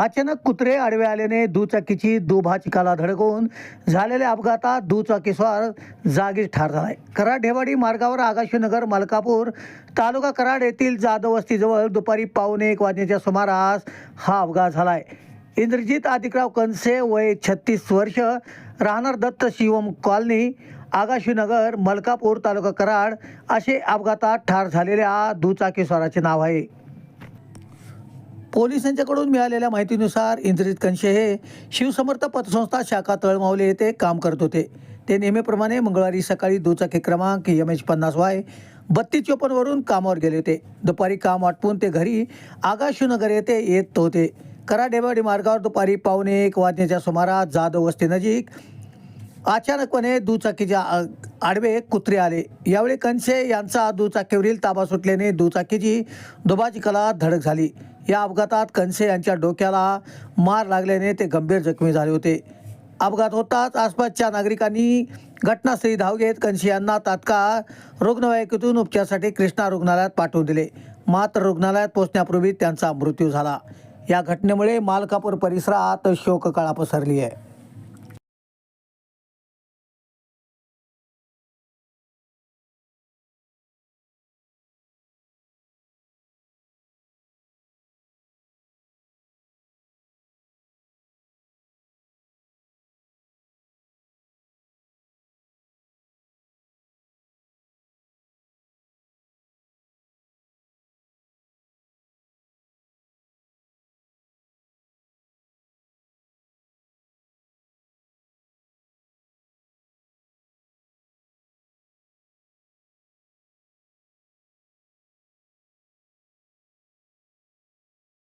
अचानक कुत्रे आडवे आल्याने दुचाकीची दुभाचिकाला धडकून झालेल्या अपघातात दुचाकीस्वार जागीच ठार झालाय. कराड ढेवाडी मार्गावर आगाशीनगर मलकापूर तालुका कराड येथील जाधव वस्तीजवळ दुपारी पावणे एक वाजण्याच्या सुमारास हा अपघात झालाय. इंद्रजित आदिकराव कनसे वय छत्तीस वर्ष राहणार दत्त शिवम कॉलनी आगाशीनगर मलकापूर तालुका कराड असे अपघातात ठार झालेल्या दुचाकीस्वाराचे नाव आहे. पोलिसांच्याकडून मिळालेल्या माहितीनुसार इंद्रजित कंशे हे शिवसमर्थ पतसंस्था शाखा तळमावले येथे काम करत होते. ते नेहमीप्रमाणे मंगळवारी सकाळी दुचाकी क्रमांक एम एच पन्नास वाय बत्तीस चोपन्नवरून कामावर गेले होते. दुपारी काम आटपून ते घरी आगाशीनगर येथे येत होते. कराडेवाडी मार्गावर दुपारी पावणे एक वाजण्याच्या सुमारास जाधव वस्तीनजीक अचानकपणे दुचाकीच्या आडवे कुत्रे आले. यावेळी कनसे यांचा दुचाकीवरील ताबा सुटल्याने दुचाकीची दुभाचिकाला धडक झाली. या अपघातात कनसे यांच्या डोक्याला मार लागल्याने ते गंभीर जखमी झाले होते. अपघात होताच आसपासच्या नागरिकांनी घटनास्थळी धाव घेत कनसे यांना तात्काळ रुग्णवाहिकेतून उपचारासाठी कृष्णा रुग्णालयात पाठवून दिले. मात्र रुग्णालयात पोहोचण्यापूर्वी त्यांचा मृत्यू झाला. या घटनेमुळे मालकापूर परिसरात शोककळा पसरली आहे.